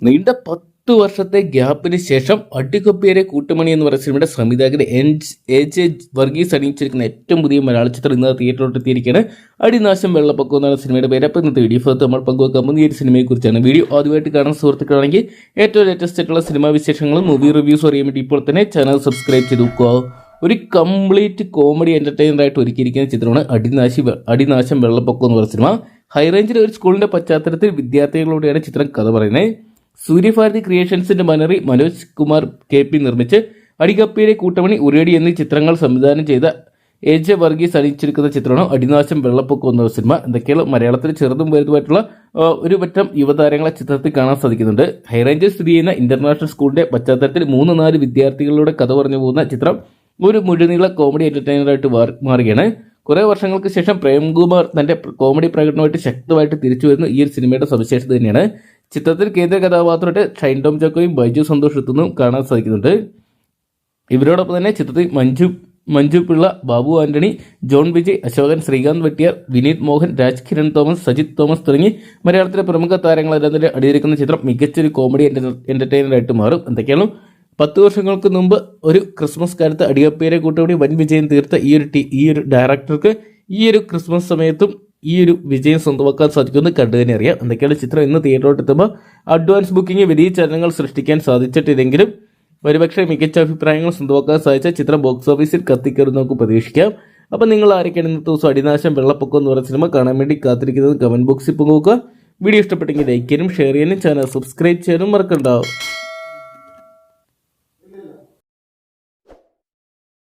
നീണ്ട പത്ത് വർഷത്തെ ഗ്യാപ്പിന് ശേഷം അടികൊപ്പിയരെ കൂട്ടുമണി എന്ന് പറയുന്ന സിനിമയുടെ സംവിധായകൻ എൻ എ ജെ വർഗീസ് അണിയിച്ചിരിക്കുന്ന ഏറ്റവും പുതിയ മലയാള ചിത്രം ഇന്ന് തിയേറ്ററിലോട്ട് എത്തിയിരിക്കുകയാണ്. അടിനാശം വെള്ളപ്പൊക്കം എന്നാണ് സിനിമയുടെ പേര്. അപ്പോൾ ഇന്നത്തെ വീഡിയോ ഭാഗത്ത് നമ്മൾ പങ്കുവെക്കാൻ പോകുന്ന ഈ ഒരു സിനിമയെക്കുറിച്ചാണ് വീഡിയോ ആദ്യമായിട്ട് കാണാൻ സുഹൃത്തുക്കളാണെങ്കിൽ ഏറ്റവും ലേറ്റസ്റ്റ് ആയിട്ടുള്ള സിനിമാ വിശേഷങ്ങളും മൂവി റിവ്യൂസ് അറിയാൻ വേണ്ടി ഇപ്പോൾ തന്നെ ചാനൽ സബ്സ്ക്രൈബ് ചെയ്ത് നോക്കുക ഒരു കംപ്ലീറ്റ് കോമഡി എന്റർടൈനർ ആയിട്ട് ഒരുക്കിയിരിക്കുന്ന ചിത്രമാണ് അടിനാശി അടിനാശം വെള്ളപ്പൊക്കം എന്ന് പറയുന്ന സിനിമ. ഹൈറേഞ്ചിലെ ഒരു സ്കൂളിന്റെ പശ്ചാത്തലത്തിൽ വിദ്യാർത്ഥികളോടെയാണ് ചിത്രം കഥ പറയുന്നത്. സൂര്യഭാരതി ക്രിയേഷൻസിന്റെ മനറി മനോജ് കുമാർ കെ പി നിർമ്മിച്ച് അടികപ്പിയിലെ കൂട്ടമണി ഉരേടി എന്നീ ചിത്രങ്ങൾ സംവിധാനം ചെയ്ത എ ജെ വർഗീസ് അണിയിച്ചിരിക്കുന്ന ചിത്രമാണ് അടിനാശം വെള്ളപ്പൊക്കം എന്ന സിനിമ. എന്തൊക്കെയാണ് മലയാളത്തിൽ ചെറുതും വലുതുമായിട്ടുള്ള ഒരു പറ്റം യുവതാരങ്ങളെ ചിത്രത്തിൽ കാണാൻ സാധിക്കുന്നുണ്ട്. ഹൈറേഞ്ചിൽ സ്ഥിതി ചെയ്യുന്ന ഇന്റർനാഷണൽ സ്കൂളിന്റെ പശ്ചാത്തലത്തിൽ മൂന്ന് നാല് വിദ്യാർത്ഥികളിലൂടെ കഥ പറഞ്ഞു പോകുന്ന ചിത്രം ഒരു മുഴുനീള കോമഡി എന്റർടൈനറായിട്ട് മാറി- മാറുകയാണ്. കുറേ വർഷങ്ങൾക്ക് ശേഷം പ്രേംകുമാർ തന്റെ കോമഡി പ്രകടനമായിട്ട് ശക്തമായിട്ട് തിരിച്ചു വരുന്ന ഈ ഒരു സിനിമയുടെ സവിശേഷത തന്നെയാണ്. ചിത്രത്തിൽ കേന്ദ്ര കഥാപാത്രമായിട്ട് ഷൈൻ ടോം ചക്കോയും ബൈജു സന്തോഷ് എത്തുന്നതും കാണാൻ സാധിക്കുന്നുണ്ട്. ഇവരോടൊപ്പം തന്നെ ചിത്രത്തിൽ മഞ്ജു മഞ്ജു പിള്ള ബാബു ആന്റണി ജോൺ വിജയ് അശോകൻ ശ്രീകാന്ത് വെട്ടിയാർ വിനീത് മോഹൻ രാജ് കിരൺ തോമസ് സജിത് തോമസ് തുടങ്ങി മലയാളത്തിലെ പ്രമുഖ താരങ്ങളെല്ലാം തന്നെ അടിയിരിക്കുന്ന ചിത്രം മികച്ചൊരു കോമഡി എന്റർടൈനറായിട്ട് മാറും. എന്തൊക്കെയാണ്? പത്ത് വർഷങ്ങൾക്ക് മുമ്പ് ഒരു ക്രിസ്മസ് കാലത്ത് അടിയപ്പേരെ കൂട്ടുകൂടി വൻ വിജയം തീർത്ത ഈ ഒരു ഈ ഒരു ഡയറക്ടർക്ക് ഈ ഒരു ക്രിസ്മസ് സമയത്തും ഈ ഒരു വിജയം സ്വന്തമാക്കാൻ സാധിക്കുമെന്ന് കണ്ടു തന്നെ അറിയാം. എന്തൊക്കെയാണ് ചിത്രം? ഇന്ന് തിയേറ്ററിലോട്ട് എത്തുമ്പോൾ അഡ്വാൻസ് ബുക്കിംഗ് വലിയ ചലനങ്ങൾ സൃഷ്ടിക്കാൻ സാധിച്ചിട്ടില്ലെങ്കിലും ഒരുപക്ഷെ മികച്ച അഭിപ്രായങ്ങൾ സ്വന്തമാക്കാൻ സാധിച്ച ചിത്രം ബോക്സ് ഓഫീസിൽ കത്തിക്കരുത് നമുക്ക് പ്രതീക്ഷിക്കാം. അപ്പം നിങ്ങൾ ആരൊക്കെയാണ് ഇന്നത്തെ ദിവസം അടിനാശം വെള്ളപ്പൊക്കം എന്ന് പറയുന്ന സിനിമ കാണാൻ വേണ്ടി കാത്തിരിക്കുന്നത് കമന്റ് ബോക്സിൽ പങ്കുവെക്കുക വീഡിയോ ഇഷ്ടപ്പെട്ടെങ്കിൽ ലൈക്ക് ചെയ്യാനും ഷെയർ ചെയ്യാനും ചാനൽ സബ്സ്ക്രൈബ് ചെയ്യാനും മറക്കണ്ടാവും